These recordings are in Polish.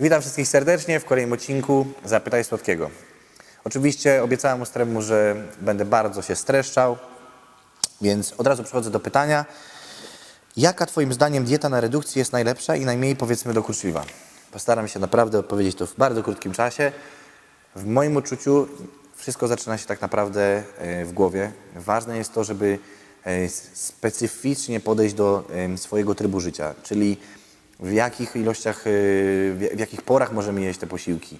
Witam wszystkich serdecznie w kolejnym odcinku Zapytaj Słodkiego. Oczywiście obiecałem Ostremu, że będę bardzo się streszczał, więc od razu przechodzę do pytania. Jaka Twoim zdaniem dieta na redukcji jest najlepsza i najmniej powiedzmy dokuczliwa? Postaram się naprawdę odpowiedzieć to w bardzo krótkim czasie. W moim odczuciu wszystko zaczyna się tak naprawdę e, w głowie. Ważne jest to, żeby e, specyficznie podejść do swojego trybu życia, czyli w jakich ilościach, e, w jakich porach możemy jeść te posiłki.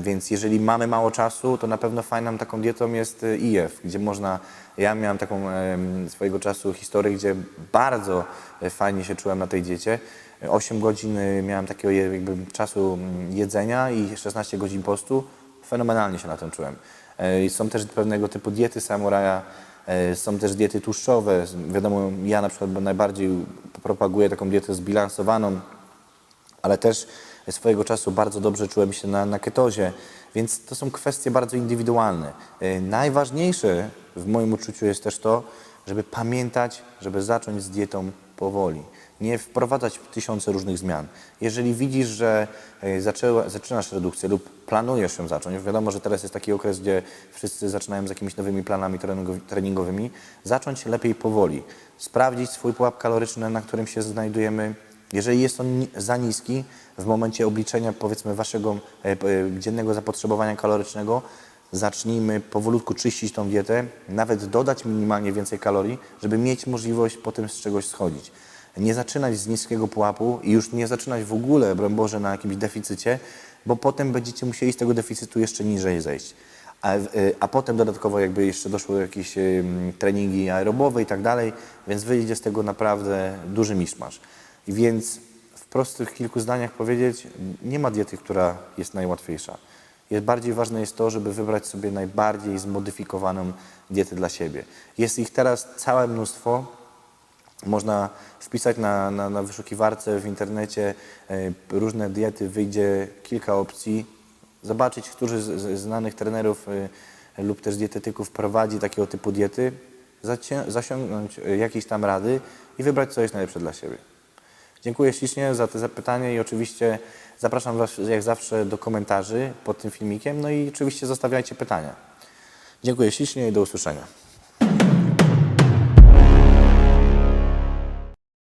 Więc jeżeli mamy mało czasu, to na pewno fajną taką dietą jest e, IF, gdzie można, ja miałem taką swojego czasu historię, gdzie bardzo e, fajnie się czułem na tej diecie. 8 godzin e, miałem takiego jakby czasu jedzenia i 16 godzin postu. Fenomenalnie się na tym czułem. E, Są też pewnego typu diety samuraja, e, są też diety tłuszczowe. Wiadomo, ja na przykład najbardziej propaguję taką dietę zbilansowaną, ale też swojego czasu bardzo dobrze czułem się na, na ketozie, więc to są kwestie bardzo indywidualne. E, Najważniejsze w moim uczuciu jest też to, żeby pamiętać, żeby zacząć z dietą powoli. Nie wprowadzać tysiące różnych zmian. Jeżeli widzisz, że e, zaczęła, zaczynasz redukcję lub planujesz ją zacząć, wiadomo, że teraz jest taki okres, gdzie wszyscy zaczynają z jakimiś nowymi planami treningowymi, zacząć lepiej powoli. Sprawdzić swój pułap kaloryczny, na którym się znajdujemy, jeżeli jest on za niski, w momencie obliczenia powiedzmy waszego e, e, dziennego zapotrzebowania kalorycznego, zacznijmy powolutku czyścić tą dietę, nawet dodać minimalnie więcej kalorii, żeby mieć możliwość potem z czegoś schodzić. Nie zaczynać z niskiego pułapu i już nie zaczynać w ogóle, broń Boże, na jakimś deficycie, bo potem będziecie musieli z tego deficytu jeszcze niżej zejść. A, e, a potem dodatkowo jakby jeszcze doszły jakieś em, treningi aerobowe i tak dalej, więc wyjdzie z tego naprawdę duży miszmasz. Więc w prostych kilku zdaniach powiedzieć, nie ma diety, która jest najłatwiejsza. Bardziej ważne jest to, żeby wybrać sobie najbardziej zmodyfikowaną dietę dla siebie. Jest ich teraz całe mnóstwo. Można wpisać na, na, na wyszukiwarce w internecie e, różne diety, wyjdzie kilka opcji, zobaczyć, którzy z, z znanych trenerów e, lub też dietetyków prowadzi takiego typu diety, zasiągnąć e, jakieś tam rady i wybrać, co jest najlepsze dla siebie. Dziękuję ślicznie za te zapytanie i oczywiście zapraszam Was jak zawsze do komentarzy pod tym filmikiem, no i oczywiście zostawiajcie pytania. Dziękuję ślicznie i do usłyszenia.